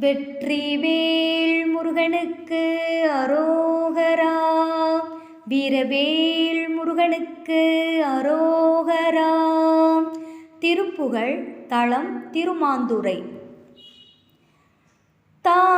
வெற்றிவேல் முருகனுக்கு அரோகரா. வீரவேல் முருகனுக்கு அரோகரா. திருப்புகழ் தளம் திருமாந்துரை தா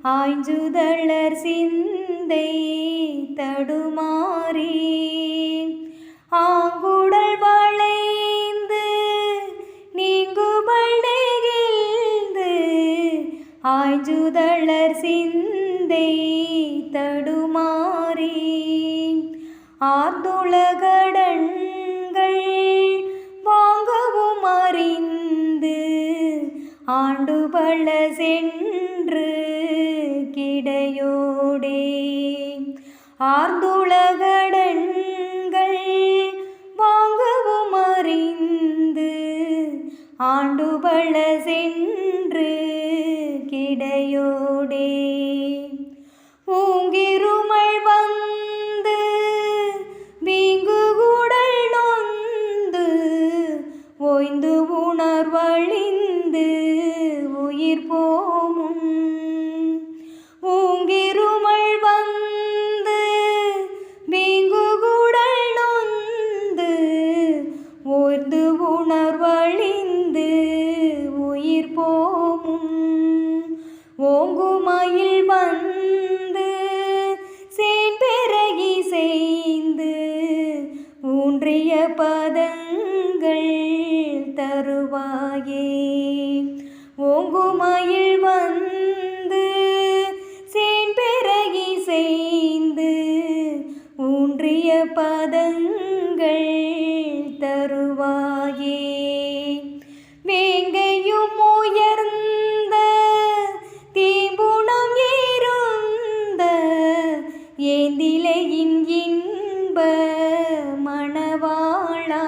ஆய்ஞ்சுதளர் சிந்தை தடுமாறி ஆங்குடல் வளைந்து நீங்குபள் நெகிழ்ந்து ஆய்ஞ்சுதளர் சிந்தை தடுமாறி ஆர்ந்துலகடன்கள் வாங்கவும் அறிந்து ஆண்டு பல சென்று ஆர்ந்துலகடன்கள் வாங்கவும் அறிந்து ஆண்டு பல சென்று கிடையோடே. ஓய்ந்து உணர்வழிந்து உயிர் போமும். ஓங்குமயில் வந்து சேன்பெறகி செய்து ஊன்றிய பதங்கள் தருவாயே. ஓங்குமயில் வந்து சேன்பெறகி செய்து ஊன்றிய பதங்கள் தருவாயே. வேங்கையும் உயர்ந்த தீம்புணம் இருந்த ஏந்திலையின் இன்ப மணவாளா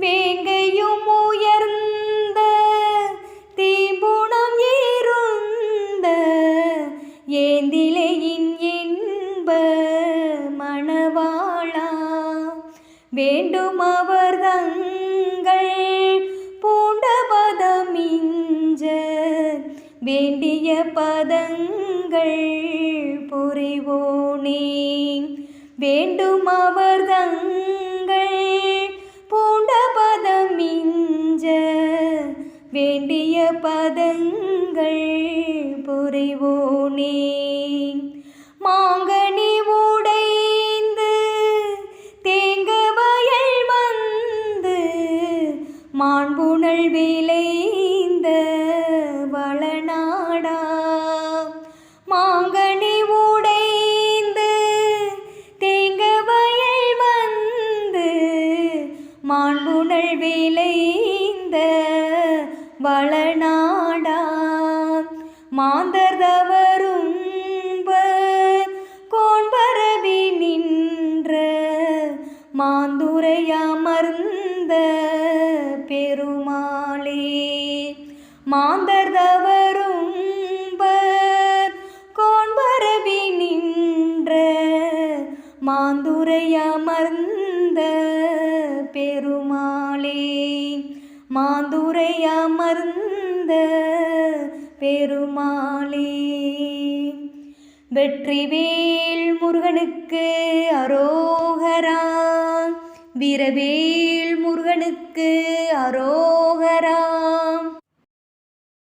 வேங்கையும் உயர்ந்த தீம்புணம் இருந்த ஏந்திலை வேண்டிய பதங்கள் புரிவோனே. வேண்டும் அவர்தங்கள் பூண்ட பதம் மிஞ்ச வேண்டிய பதங்கள் புரிவோனே. மாங்க விளைந்த வளநாடா. மாந்தர்தவரும் கோண்பரவி நின்ற மாந்துரையமர்ந்த பெருமாளே. மாந்தர்தவரும் கோண்பரவி நின்ற மாந்துரையமர்ந்த பெருமாளே மாந்துரையமர்ந்த பெருமாளே. வெற்றிவேல் முருகனுக்கு அரோகரா வீரவேல் முருகனுக்கு அரோகரா.